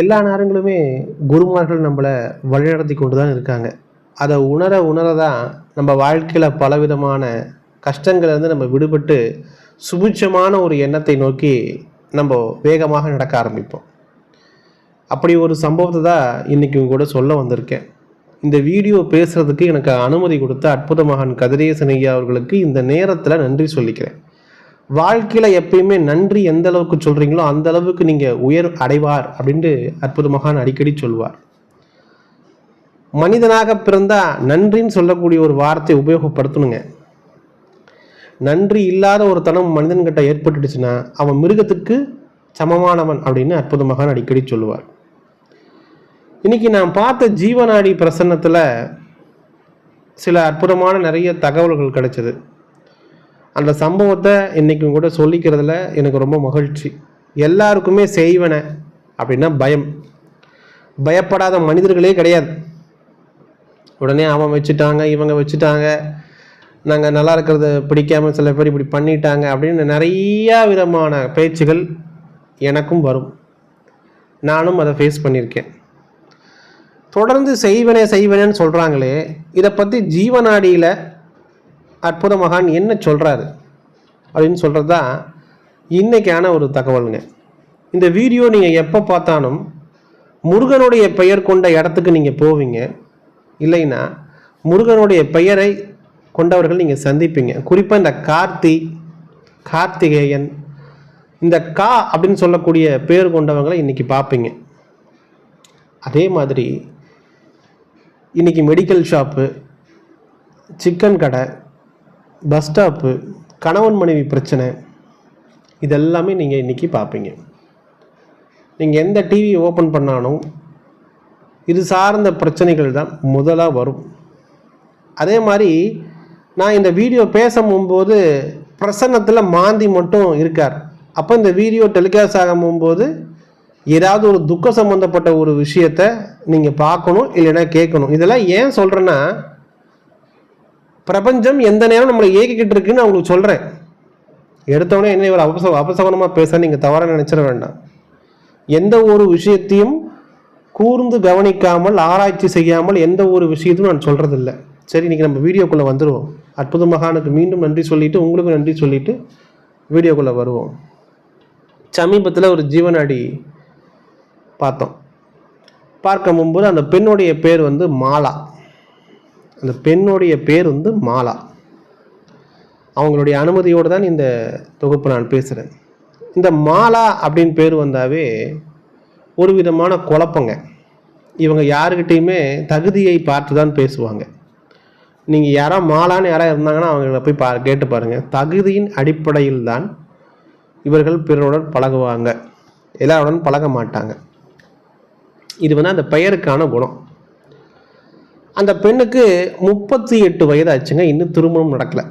எல்லா நேரங்களுமே குருமார்கள் நம்மளை வழிநடத்தி கொண்டு தான் இருக்காங்க. அதை உணர உணர தான் நம்ம வாழ்க்கையில் பலவிதமான கஷ்டங்கள்லேருந்து நம்ம விடுபட்டு சுபிட்சமான ஒரு எண்ணத்தை நோக்கி நம்ம வேகமாக நடக்க ஆரம்பிப்போம். அப்படி ஒரு சம்பவத்தை தான் இன்றைக்கி உங்க கூட சொல்ல வந்திருக்கேன். இந்த வீடியோ பேசுகிறதுக்கு எனக்கு அனுமதி கொடுத்த அற்புத மகான் கதிரேசன் அவர்களுக்கு இந்த நேரத்தில் நன்றி சொல்லிக்கிறேன். வாழ்க்கையில் எப்பயுமே நன்றி எந்த அளவுக்கு சொல்கிறீங்களோ அந்த அளவுக்கு நீங்கள் உயர் அடைவார் அப்படின்ட்டு அற்புத மகான் அடிக்கடி சொல்வார். மனிதனாக பிறந்தால் நன்றின்னு சொல்லக்கூடிய ஒரு வார்த்தை உபயோகப்படுத்தணுங்க. நன்றி இல்லாத ஒரு தனம் மனிதன்கிட்ட ஏற்பட்டுடுச்சுன்னா அவன் மிருகத்துக்கு சமமானவன் அப்படின்னு அற்புத மகான் அடிக்கடி சொல்லுவார். இன்னைக்கு நான் பார்த்த ஜீவநாடி பிரசன்னத்தில் சில அற்புதமான நிறைய தகவல்கள் கிடைச்சது. அந்த சம்பவத்தை இன்றைக்கும் கூட சொல்லிக்கிறதுல எனக்கு ரொம்ப மகிழ்ச்சி. எல்லாருக்குமே செய்வன அப்படின்னா பயம். பயப்படாத மனிதர்களே கிடையாது. உடனே அவன் வச்சுட்டாங்க இவங்க வச்சுட்டாங்க. நாங்கள் நல்லா இருக்கிறத பிடிக்காமல் சில பேர் இப்படி பண்ணிட்டாங்க அப்படின்னு நிறையா விதமான பேச்சுகள் எனக்கும் வரும். நானும் அதை ஃபேஸ் பண்ணியிருக்கேன். தொடர்ந்து செய்வனே செய்வனேன்னு சொல்கிறாங்களே இதை பற்றி ஜீவநாடியில் அற்புத மகான் என்ன சொல்கிறாரு அப்படின்னு சொல்கிறது தான் இன்றைக்கான ஒரு தகவலுங்க. இந்த வீடியோ நீங்கள் எப்போ பார்த்தாலும் முருகனுடைய பெயர் கொண்ட இடத்துக்கு நீங்கள் போவீங்க. இல்லைன்னா முருகனுடைய பெயரை கொண்டவர்கள் நீங்கள் சந்திப்பீங்க. குறிப்பாக இந்த கார்த்தி கார்த்திகேயன் இந்த கா அப்படின்னு சொல்லக்கூடிய பேர் கொண்டவங்களை இன்றைக்கி பார்ப்பீங்க. அதே மாதிரி இன்றைக்கி மெடிக்கல் ஷாப்பு சிக்கன் கடை பஸ் ஸ்டாப்பு கணவன் மனைவி பிரச்சனை இதெல்லாமே நீங்கள் இன்றைக்கி பார்ப்பீங்க நீங்கள் எந்த டிவி ஓப்பன் பண்ணாலும் இது சார்ந்த பிரச்சனைகள் தான் முதலாக வரும். அதே மாதிரி நான் இந்த வீடியோ பேசும்போது பிரசன்னத்தில் மாந்தி மட்டும் இருக்கார். அப்போ இந்த வீடியோ டெலிகாஸ்ட் ஆகும் போகும்போது ஏதாவது ஒரு துக்கம் சம்மந்தப்பட்ட ஒரு விஷயத்த நீங்கள் பார்க்கணும் இல்லைன்னா கேட்கணும். இதெல்லாம் ஏன் சொல்கிறேன்னா பிரபஞ்சம் எந்த நேரம் நம்மளை ஏகிக்கிட்டு இருக்குன்னு அவங்களுக்கு சொல்கிறேன் எடுத்தவொடனே என்ன இவ்வளோ அபச அபசகனமாக பேச நீங்கள் தவறாக நினச்சிட வேண்டாம். எந்த ஒரு விஷயத்தையும் கூர்ந்து கவனிக்காமல் ஆராய்ச்சி செய்யாமல் எந்த ஒரு விஷயத்தையும் நான் சொல்கிறதில்ல சரி இன்றைக்கி நம்ம வீடியோக்குள்ளே வந்துடுவோம் அற்புத மகானுக்கு மீண்டும் நன்றி சொல்லிவிட்டு உங்களுக்கு நன்றி சொல்லிவிட்டு வீடியோக்குள்ளே வருவோம். சமீபத்தில் ஒரு ஜீவனாடி பார்த்தோம். பார்க்க போகும்போது அந்த பெண்ணுடைய பேர் வந்து மாலா. அந்த பெண்ணுடைய பேர் வந்து மாலா. அவங்களுடைய அனுமதியோடு தான் இந்த தொகுப்பு நான் பேசுகிறேன் இந்த மாலா அப்படின்னு பேர் வந்தாவே ஒரு விதமான குழப்பங்க. இவங்க யாருக்கிட்டேயுமே தகுதியை பார்த்து தான் பேசுவாங்க. நீங்கள் யாராக மாலான்னு யாராக இருந்தாங்கன்னா அவங்கள போய் பா கேட்டு பாருங்கள் தகுதியின் அடிப்படையில் தான் இவர்கள் பிறருடன் பழகுவாங்க. எல்லாருடன் பழக மாட்டாங்க. இது வந்து அந்த பெயருக்கான குணம். அந்த பெண்ணுக்கு முப்பத்தி எட்டு வயதாச்சுங்க. இன்னும் திருமணம் நடக்கலை.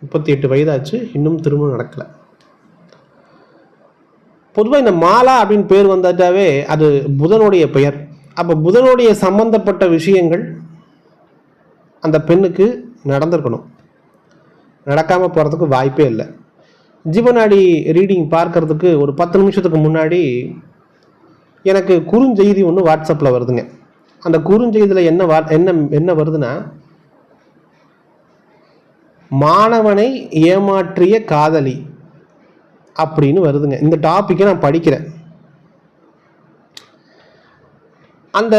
முப்பத்தி எட்டு வயதாச்சு இன்னும் திருமணம் நடக்கலை. பொதுவாக இந்த மாலா அப்படின்னு பேர் வந்தாட்டாவே அது புதனுடைய பெயர். அப்போ புதனுடைய சம்பந்தப்பட்ட விஷயங்கள் அந்த பெண்ணுக்கு நடந்திருக்கணும். நடக்காமல் போகிறதுக்கு வாய்ப்பே இல்லை. ஜீவனாடி ரீடிங் பார்க்கறதுக்கு ஒரு பத்து நிமிஷத்துக்கு முன்னாடி எனக்கு குறுஞ்செய்தி ஒன்று வாட்ஸ்அப்பில் வருதுங்க. அந்த குறுஞ்செய்தியில் என்ன வா என்ன என்ன வருதுன்னா மாணவனை ஏமாற்றிய காதலி அப்படின்னு வருதுங்க. இந்த டாப்பிக்கை நான் படிக்கிறேன். அந்த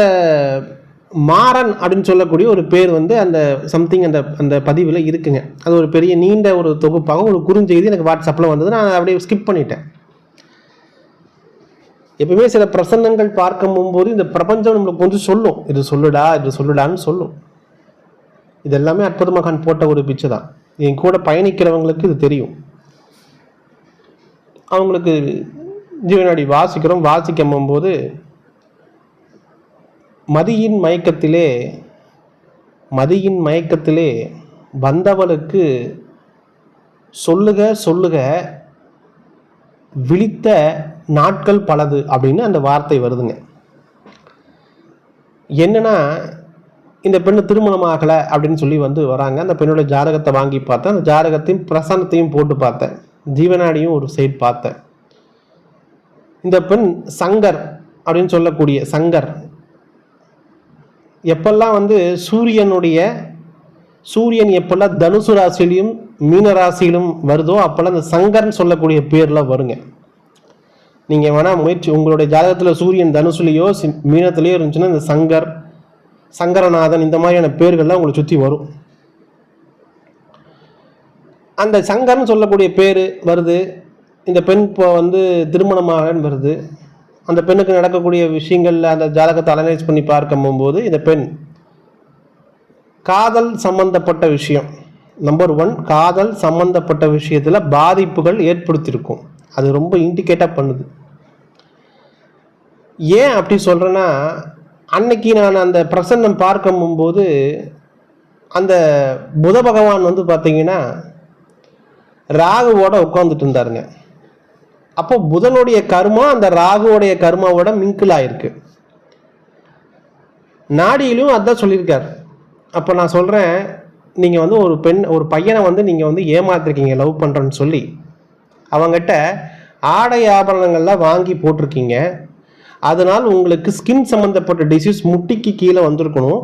மாறன் அப்படின்னு சொல்லக்கூடிய ஒரு பேர் வந்து அந்த சம்திங் அந்த அந்த பதிவில் இருக்குங்க. அது ஒரு பெரிய நீண்ட ஒரு தொகுப்பாக ஒரு குறுஞ்செய்தி எனக்கு வாட்ஸ்அப்பில் வந்தது. நான் அப்படியே ஸ்கிப் பண்ணிட்டேன். எப்பவுமே சில பிரசன்னங்கள் பார்க்கும் போகும்போது இந்த பிரபஞ்சம் நம்மளுக்கு கொஞ்சம் சொல்லும். இது சொல்லுடா இது சொல்லுடான்னு சொல்லும். இது எல்லாமே அற்புத மகான் போட்ட ஒரு பிச்சை தான் என் கூட பயணிக்கிறவங்களுக்கு இது தெரியும். அவங்களுக்கு ஜீவனாடி வாசிக்கிறோம் வாசிக்கும் போகும்போது மதியின் மயக்கத்திலே மதியின் மயக்கத்திலே வந்தவளுக்கு சொல்லுக சொல்லுக விழித்த நாட்கள் பலது அப்படின்னு அந்த வார்த்தை வருதுங்க. என்னென்னா இந்த பெண்ணு திருமணம் ஆகலை அப்படின்னு சொல்லி வந்து வராங்க. அந்த பெண்ணோட ஜாதகத்தை வாங்கி பார்த்தேன். அந்த ஜாதகத்தையும் பிரசன்னத்தையும் போட்டு பார்த்தேன். ஜீவனாடியும் ஒரு சைட் பார்த்தேன். இந்த பெண் சங்கர் அப்படின்னு சொல்லக்கூடிய சங்கர். எப்பெல்லாம் வந்து சூரியனுடைய சூரியன் எப்பெல்லாம் தனுசு ராசிலையும் மீன ராசியிலும் வருதோ அப்போல்லாம் அந்த சங்கர்னு சொல்லக்கூடிய பேரில் வருங்க. நீங்கள் வேணால் முயற்சி உங்களுடைய ஜாதகத்தில் சூரியன் தனுசுலேயோ சி- இருந்துச்சுன்னா இந்த சங்கர் சங்கரநாதன் இந்த மாதிரியான பேர்கள்லாம் உங்களை சுற்றி வரும். அந்த சங்கர்னு சொல்லக்கூடிய பேர் வருது. இந்த பெண் இப்போ வந்து திருமணமாகன்னு வருது. அந்த பெண்ணுக்கு நடக்கக்கூடிய விஷயங்களில் அந்த ஜாதகத்தை அனலைஸ் பண்ணி பார்க்கும் போது இந்த பெண் காதல் சம்பந்தப்பட்ட விஷயம். நம்பர் ஒன் காதல் சம்பந்தப்பட்ட விஷயத்தில் பாதிப்புகள் ஏற்படுத்தியிருக்கும். அது ரொம்ப இண்டிகேட்டாக பண்ணுது. ஏன் அப்படி சொல்கிறேன்னா அன்னைக்கு நான் அந்த பிரசன்னம் பார்க்கும் போது அந்த புத பகவான் வந்து பார்த்தீங்கன்னா ராகுவோட உட்காந்துட்டு இருந்தாருங்க. அப்போ புதனுடைய கர்மா அந்த ராகுவோடைய கர்மாவோட மிங்கிள் ஆயிருக்கு. நாடியிலும் அதான் சொல்லியிருக்கார். அப்போ நான் சொல்கிறேன் நீங்கள் வந்து ஒரு பெண் ஒரு பையனை வந்து நீங்கள் வந்து ஏமாத்திருக்கீங்க லவ் பண்ணுறேன்னு சொல்லி. அவங்ககிட்ட ஆடை ஆபரணங்கள்லாம் வாங்கி போட்டிருக்கீங்க. அதனால் உங்களுக்கு ஸ்கின் சம்மந்தப்பட்ட டிசீஸ் முட்டிக்கு கீழே வந்திருக்கணும்.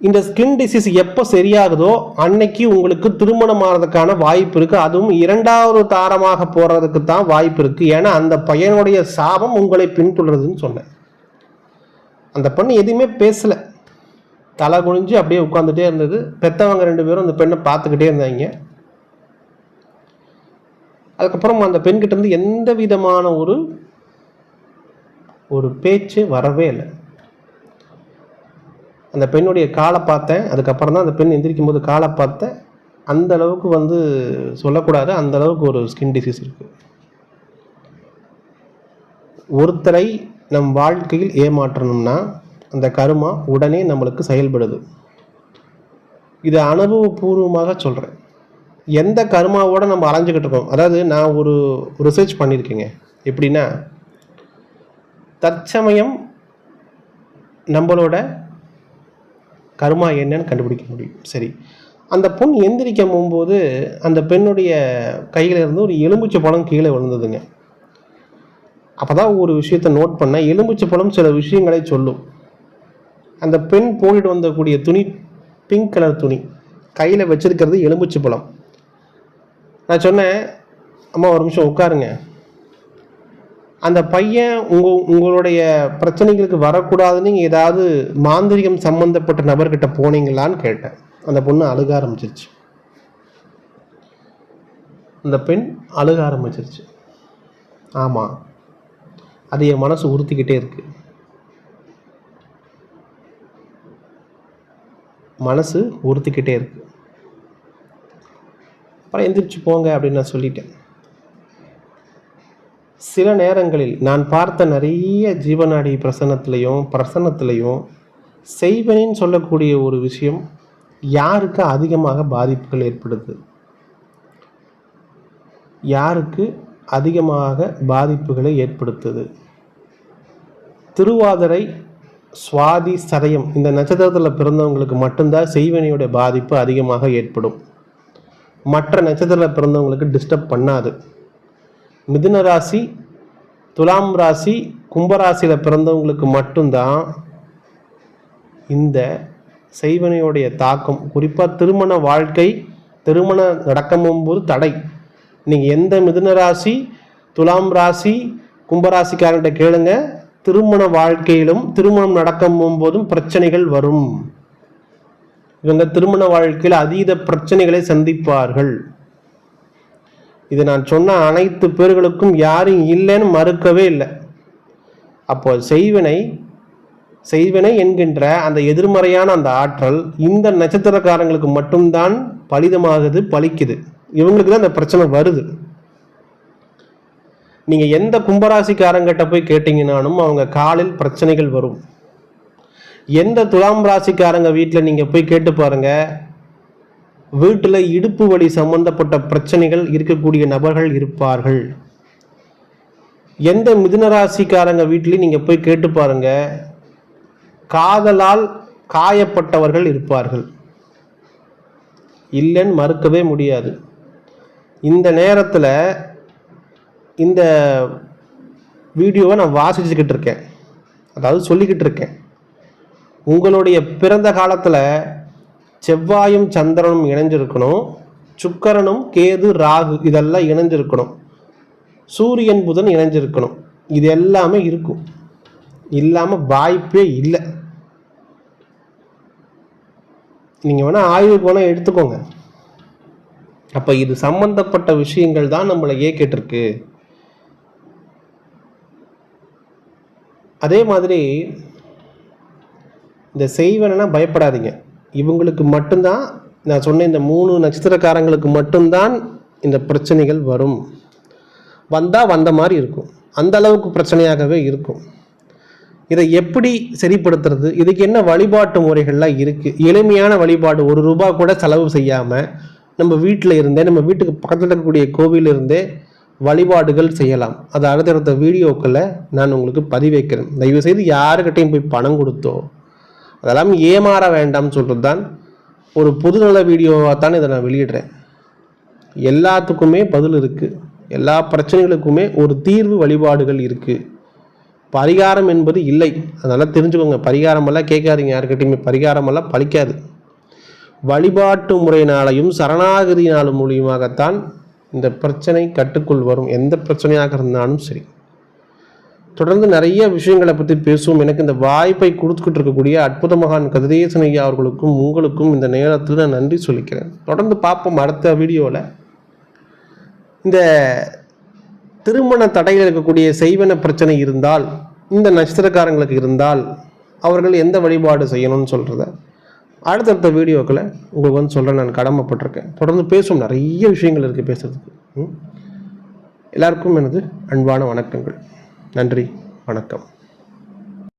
இந்த ஸ்கின் டிசீஸ் எப்போ சரியாகுதோ அன்னைக்கு உங்களுக்கு திருமணம் ஆகிறதுக்கான வாய்ப்பு இருக்குது அதுவும் இரண்டாவது தாரமாக போகிறதுக்கு தான் வாய்ப்பு இருக்குது ஏன்னா அந்த பையனுடைய சாபம் உங்களை பின்தொடருதுன்னு சொன்னேன். அந்த பொண்ணு எதுவுமே பேசலை. தலை குனிஞ்சு அப்படியே உட்காந்துட்டே இருந்தது. பெத்தவங்க ரெண்டு பேரும் அந்த பெண்ணை பார்த்துக்கிட்டே இருந்தாங்க. அதுக்கப்புறம் அந்த பெண்கிட்ட இருந்து எந்த விதமான ஒரு ஒரு பேச்சு வரவே இல்லை. அந்த பெண்ணுடைய காலை பார்த்தேன். அதுக்கப்புறம் தான் அந்த பெண் எந்திரிக்கும் போது காலை பார்த்தேன். அந்த அளவுக்கு வந்து சொல்லக்கூடாது. அந்த அளவுக்கு ஒரு ஸ்கின் டிசீஸ் இருக்கு. ஒருத்தரை நம் வாழ்க்கையில் ஏமாற்றணும்னா அந்த கருமா உடனே நம்மளுக்கு செயல்படுது. இது அனுபவபூர்வமாக சொல்கிறேன் எந்த கருமாவோட நம்ம அலைஞ்சிக்கிட்டு இருக்கோம்? அதாவது நான் ஒரு ரிசர்ச் பண்ணியிருக்கேங்க. எப்படின்னா தற்சமயம் நம்மளோட கருமா என்னன்னு கண்டுபிடிக்க முடியும். சரி. அந்த பொண் எந்திரிக்கும் போகும்போது அந்த பெண்ணுடைய கையில் இருந்து ஒரு எலும்புச்சை பழம் கீழே விழுந்ததுங்க. அப்பதான் ஒரு விஷயத்தை நோட் பண்ணால் எலும்புச்சை பழம் சில விஷயங்களை சொல்லும். அந்த பெண் போயிட்டு வந்தக்கூடிய துணி பிங்க் கலர் துணி கையில் வச்சிருக்கிறது எலும்புச்சை பழம். நான் சொன்னேன் அம்மா ஒரு நிமிஷம் உட்காருங்க. அந்த பையன் உங்க உங்களுடைய பிரச்சனைகளுக்கு வரக்கூடாதுன்னு ஏதாவது மாந்திரிகம் சம்பந்தப்பட்ட நபர்கிட்ட போனீங்களான்னு கேட்டேன். அந்த பொண்ணு அழுக ஆரம்பிச்சிருச்சு. அந்த பெண் அழுக ஆரம்பிச்சிருச்சு. ஆமாம் அது என் மனசு உறுத்திக்கிட்டே இருக்கு. மனசு உறுத்திக்கிட்டே இருக்குது அப்புறம் எந்திரிச்சு போங்க அப்படின்னு நான் சொல்லிட்டேன். சில நேரங்களில் நான் பார்த்த நிறைய ஜீவநாடி பிரசன்னத்திலையும் பிரசன்னத்திலையும் செய்வனின்னு சொல்லக்கூடிய ஒரு விஷயம் யாருக்கு அதிகமாக பாதிப்புகள் ஏற்படுது? யாருக்கு அதிகமாக பாதிப்புகளை ஏற்படுத்துது? திருவாதிரை சுவாதி சதயம் இந்த நட்சத்திரத்தில் பிறந்தவங்களுக்கு மட்டும்தான் செய்வனியுடைய பாதிப்பு அதிகமாக ஏற்படும். மற்ற நட்சத்திரத்தில் பிறந்தவங்களுக்கு டிஸ்டர்ப் பண்ணாது. மிதுன ராசி துலாம் ராசி கும்பராசியில் பிறந்தவங்களுக்கு மட்டும்தான் இந்த செய்வனையுடைய தாக்கம். குறிப்பாக திருமண வாழ்க்கை திருமணம் நடக்கமும் போது தடை. நீங்கள் எந்த மிதுன ராசி துலாம் ராசி கும்பராசிக்காரங்கிட்ட கேளுங்க. திருமண வாழ்க்கையிலும் திருமணம் நடக்கும் போதும் பிரச்சனைகள் வரும். இவங்க திருமண வாழ்க்கையில் அதீத பிரச்சனைகளை சந்திப்பார்கள். இது நான் சொன்ன அனைத்து பேர்களுக்கும் யாரும் இல்லைன்னு மறுக்கவே இல்லை. அப்போ செய்வினை செய்வினை என்கின்ற அந்த எதிர்மறையான அந்த ஆற்றல் இந்த நட்சத்திரக்காரங்களுக்கு மட்டும்தான் பலிதமாகுது பலிக்குது. இவங்களுக்கு தான் அந்த பிரச்சனை வருது. நீங்கள் எந்த கும்பராசிக்காரங்கிட்ட போய் கேட்டீங்கன்னாலும் அவங்க காலில் பிரச்சனைகள் வரும். எந்த துலாம் ராசிக்காரங்க வீட்டில் நீங்கள் போய் கேட்டு பாருங்கள் வீட்டில் இடுப்பு வலி சம்பந்தப்பட்ட பிரச்சனைகள் இருக்கக்கூடிய நபர்கள் இருப்பார்கள். எந்த மிதுன ராசிக்காரங்க வீட்லையும் நீங்கள் போய் கேட்டு பாருங்கள் காதலால் காயப்பட்டவர்கள் இருப்பார்கள். இல்லைன்னு மறுக்கவே முடியாது. இந்த நேரத்தில் இந்த வீடியோவை நான் வாசிச்சுக்கிட்டு இருக்கேன். அதாவது சொல்லிக்கிட்டு இருக்கேன். உங்களுடைய பிறந்த காலத்தில் செவ்வாயும் சந்திரனும் இணைஞ்சிருக்கணும் சுக்கரனும் கேது ராகு இதெல்லாம் இணைஞ்சிருக்கணும் சூரியன் புதன் இணைஞ்சிருக்கணும். இது எல்லாமே இருக்கும். இல்லாமல் வாய்ப்பே இல்லை. நீங்கள் வேணால் ஆய்வு போனால் எடுத்துக்கோங்க. அப்போ இது சம்பந்தப்பட்ட விஷயங்கள் தான் நம்மளை இயக்கிட்டு அதே மாதிரி இந்த செய்வனா பயப்படாதீங்க. இவங்களுக்கு மட்டும்தான் நான் சொன்ன இந்த மூணு நட்சத்திரக்காரங்களுக்கு மட்டும்தான் இந்த பிரச்சனைகள் வரும். வந்தால் வந்த மாதிரி இருக்கும். அந்த அளவுக்கு பிரச்சனையாகவே இருக்கும். இதை எப்படி சரிப்படுத்துறது? இதுக்கு என்ன வழிபாட்டு முறைகள்லாம் இருக்குது எளிமையான வழிபாடு ஒரு ரூபா கூட செலவு செய்யாமல் நம்ம வீட்டில் இருந்தே நம்ம வீட்டுக்கு பக்கத்தில் இருக்கக்கூடிய கோவில் இருந்தே வழிபாடுகள் செய்யலாம். அது அடுத்தடுத்த வீடியோக்களை நான் உங்களுக்கு பதிவேக்கிறேன் தயவுசெய்து யாருக்கிட்டையும் போய் பணம் கொடுத்தோ அதெல்லாம் ஏமாற வேண்டாம்னு சொல்கிறது தான் ஒரு பொதுநல வீடியோவாக தான் இதை நான் வெளியிடுறேன். எல்லாத்துக்குமே பதில் இருக்குது எல்லா பிரச்சனைகளுக்குமே ஒரு தீர்வு வழிபாடுகள் இருக்குது பரிகாரம் என்பது இல்லை. அதனால் தெரிஞ்சுக்கோங்க. பரிகாரமெல்லாம் கேட்காதீங்க. யாருக்கிட்டையுமே பரிகாரமெல்லாம் பழிக்காது. வழிபாட்டு முறையினாலையும் சரணாகதியினாலும் மூலியமாகத்தான் இந்த பிரச்சனை கட்டுக்குள் வரும். எந்த பிரச்சனையாக இருந்தாலும் சரி. தொடர்ந்து நிறைய விஷயங்களை பற்றி பேசுவோம். எனக்கு இந்த வாய்ப்பை கொடுத்துக்கிட்டு இருக்கக்கூடிய அற்புத மகான் கதிரேசன் ஐயா அவர்களுக்கும் உங்களுக்கும் இந்த நேரத்தில் நான் நன்றி சொல்லிக்கிறேன். தொடர்ந்து பார்ப்போம் அடுத்த வீடியோவில் இந்த திருமண தடையில் இருக்கக்கூடிய செய்வன பிரச்சனை இருந்தால் இந்த நட்சத்திரக்காரங்களுக்கு இருந்தால் அவர்கள் எந்த வழிபாடு செய்யணும்னு சொல்கிறத அடுத்தடுத்த வீடியோக்களை உங்களுக்கு வந்து சொல்கிறேன் நான் கடமைப்பட்டிருக்கேன். தொடர்ந்து பேசும் நிறைய விஷயங்கள் இருக்குது பேசுகிறதுக்கு எல்லாருக்கும் எனது அன்பான வணக்கங்கள். நன்றி வணக்கம்.